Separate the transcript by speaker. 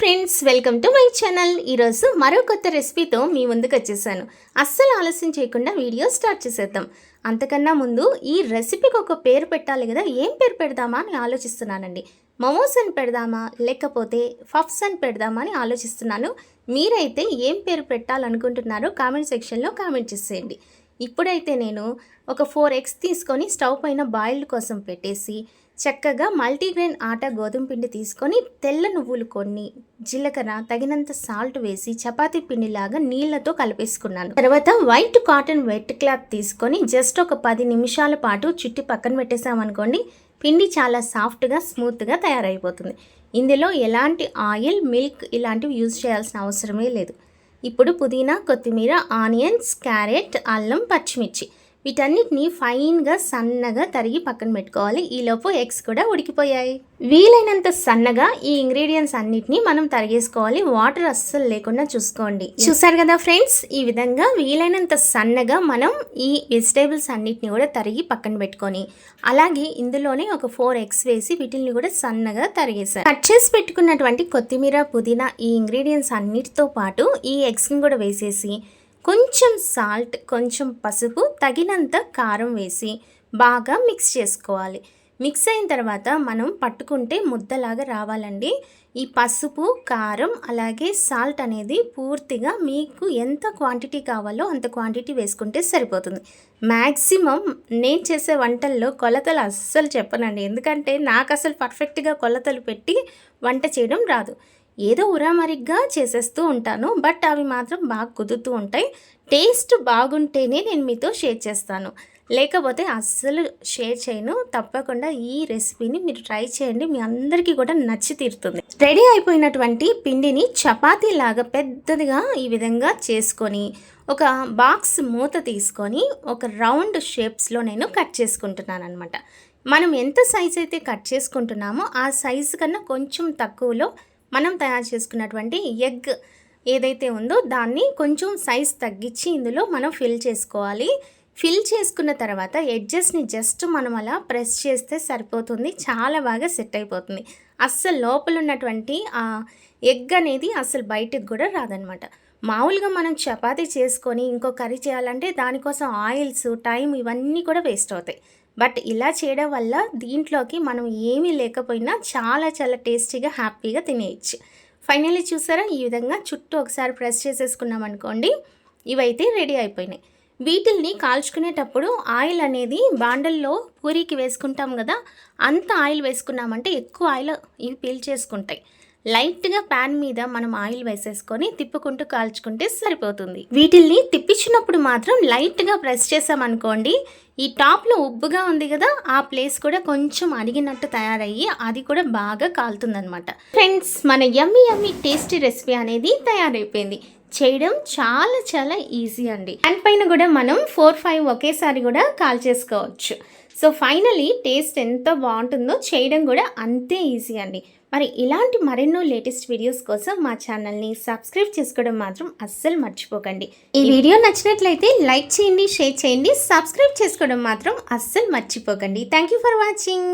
Speaker 1: friends welcome to my channel ఈరోజు మరో కొత్త రెసిపీతో మీ ముందుకు వచ్చేసాను అస్సలు ఆలస్యం చేయకుండా వీడియో స్టార్ట్ చేసేద్దాం అంతకన్నా ముందు ఈ రెసిపీకి ఒక పేరు పెట్టాలి కదా ఏం పేరు పెడదామా అని ఆలోచిస్తున్నానండి మమోస్ అని పెడదామా లేకపోతే ఫఫ్స్ అని పెడదామా అని ఆలోచిస్తున్నాను మీరైతే ఏం పేరు పెట్టాలనుకుంటున్నారో కామెంట్ సెక్షన్లో కామెంట్ చేసేయండి ఇప్పుడైతే నేను ఒక ఫోర్ ఎగ్స్ తీసుకొని స్టవ్ పైన బాయిల్డ్ కోసం పెట్టేసి చక్కగా మల్టీగ్రెయిన్ ఆట గోధుమ పిండి తీసుకొని తెల్ల నువ్వులు కొన్ని జీలకర్ర తగినంత సాల్ట్ వేసి చపాతీ పిండిలాగా నీళ్లతో కలిపేసుకున్నాను తర్వాత వైట్ కాటన్ వెట్ క్లాత్ తీసుకొని జస్ట్ ఒక పది నిమిషాల పాటు చుట్టి పక్కన పెట్టేసామనుకోండి పిండి చాలా సాఫ్ట్గా స్మూత్గా తయారైపోతుంది ఇందులో ఎలాంటి ఆయిల్ మిల్క్ ఇలాంటివి యూజ్ చేయాల్సిన అవసరమే లేదు ఇప్పుడు పుదీనా కొత్తిమీర ఆనియన్స్ క్యారెట్ అల్లం పచ్చిమిర్చి వీటన్నిటిని ఫైన్గా సన్నగా తరిగి పక్కన పెట్టుకోవాలి ఈలోపు ఎగ్స్ కూడా ఉడికిపోయాయి వీలైనంత సన్నగా ఈ ఇంగ్రీడియంట్స్ అన్నిటిని మనం తరిగేసుకోవాలి వాటర్ అస్సలు లేకుండా చూసుకోండి చూసారు కదా ఫ్రెండ్స్ ఈ విధంగా వీలైనంత సన్నగా మనం ఈ వెజిటేబుల్స్ అన్నిటిని కూడా తరిగి పక్కన పెట్టుకొని అలాగే ఇందులోనే ఒక ఫోర్ ఎగ్స్ వేసి వీటిని కూడా సన్నగా తరిగేసాను కట్ చేసి పెట్టుకున్నటువంటి కొత్తిమీర పుదీనా ఈ ఇంగ్రీడియంట్స్ అన్నిటితో పాటు ఈ ఎగ్స్ని కూడా వేసేసి కొంచెం సాల్ట్ కొంచెం పసుపు తగినంత కారం వేసి బాగా మిక్స్ చేసుకోవాలి మిక్స్ అయిన తర్వాత మనం పట్టుకుంటే ముద్దలాగా రావాలండి ఈ పసుపు కారం అలాగే సాల్ట్ అనేది పూర్తిగా మీకు ఎంత క్వాంటిటీ కావాలో అంత క్వాంటిటీ వేసుకుంటే సరిపోతుంది మ్యాక్సిమం నేను చేసే వంటల్లో కొలతలు అస్సలు చెప్పనండి ఎందుకంటే నాకు అసలు పర్ఫెక్ట్గా కొలతలు పెట్టి వంట చేయడం రాదు ఏదో ఉరామరిగ్గా చేసేస్తూ ఉంటాను బట్ అవి మాత్రం బాగా కుదుతూ ఉంటాయి టేస్ట్ బాగుంటేనే నేను మీతో షేర్ చేస్తాను లేకపోతే అస్సలు షేర్ చేయను తప్పకుండా ఈ రెసిపీని మీరు ట్రై చేయండి మీ అందరికీ కూడా నచ్చి తీరుతుంది రెడీ అయిపోయినటువంటి పిండిని చపాతీ లాగా పెద్దదిగా ఈ విధంగా చేసుకొని ఒక బాక్స్ మూత తీసుకొని ఒక రౌండ్ షేప్స్లో నేను కట్ చేసుకుంటున్నాను అనమాట మనం ఎంత సైజ్ అయితే కట్ చేసుకుంటున్నామో ఆ సైజు కన్నా కొంచెం తక్కువలో మనం తయారు చేసుకున్నటువంటి ఎగ్ ఏదైతే ఉందో దాన్ని కొంచెం సైజ్ తగ్గించి ఇందులో మనం ఫిల్ చేసుకోవాలి ఫిల్ చేసుకున్న తర్వాత ఎడ్జెస్ని జస్ట్ మనం అలా ప్రెస్ చేస్తే సరిపోతుంది చాలా బాగా సెట్ అయిపోతుంది అస్సలు లోపల ఉన్నటువంటి ఆ ఎగ్ అనేది అస్సలు బయటకు కూడా రాదనమాట మామూలుగా మనం చపాతీ చేసుకొని ఇంకో కర్రీ చేయాలంటే దానికోసం ఆయిల్స్ టైం ఇవన్నీ కూడా వేస్ట్ అవుతాయి బట్ ఇలా చేయడం వల్ల దీంట్లోకి మనం ఏమీ లేకపోయినా చాలా చాలా టేస్టీగా హ్యాపీగా తినేయచ్చు ఫైనల్లీ చూసారా ఈ విధంగా చుట్టూ ఒకసారి ప్రెస్ చేసేసుకున్నాం అనుకోండి ఇవైతే రెడీ అయిపోయినాయి వీటిల్ని కాల్చుకునేటప్పుడు ఆయిల్ అనేది బాండల్లో పూరీకి వేసుకుంటాం కదా అంత ఆయిల్ వేసుకున్నామంటే ఎక్కువ ఆయిల్ ఇవి పీల్ చేసుకుంటాయి లైట్గా ప్యాన్ మీద మనం ఆయిల్ వేసేసుకొని తిప్పుకుంటూ కాల్చుకుంటే సరిపోతుంది వీటిల్ని తిప్పించినప్పుడు మాత్రం లైట్గా ప్రెస్ చేసామనుకోండి ఈ టాప్లో ఉబ్బుగా ఉంది కదా ఆ ప్లేస్ కూడా కొంచెం అడిగినట్టు తయారయ్యి అది కూడా బాగా కాలుతుందనమాట ఫ్రెండ్స్ మన యమ్మి యమ్మి టేస్టీ రెసిపీ అనేది తయారైపోయింది చేయడం చాలా చాలా ఈజీ అండి అండ్ పైన కూడా మనం ఫోర్ ఫైవ్ ఒకేసారి కూడా కాల్ చేసుకోవచ్చు సో ఫైనలీ టేస్ట్ ఎంత బాగుంటుందో చేయడం కూడా అంతే ఈజీ అండి మరి ఇలాంటి మరెన్నో లేటెస్ట్ వీడియోస్ కోసం మా ఛానల్ని సబ్స్క్రైబ్ చేసుకోవడం మాత్రం అస్సలు మర్చిపోకండి ఈ వీడియో నచ్చినట్లయితే లైక్ చేయండి షేర్ చేయండి సబ్స్క్రైబ్ చేసుకోవడం మాత్రం అస్సలు మర్చిపోకండి థ్యాంక్ ఫర్ వాచింగ్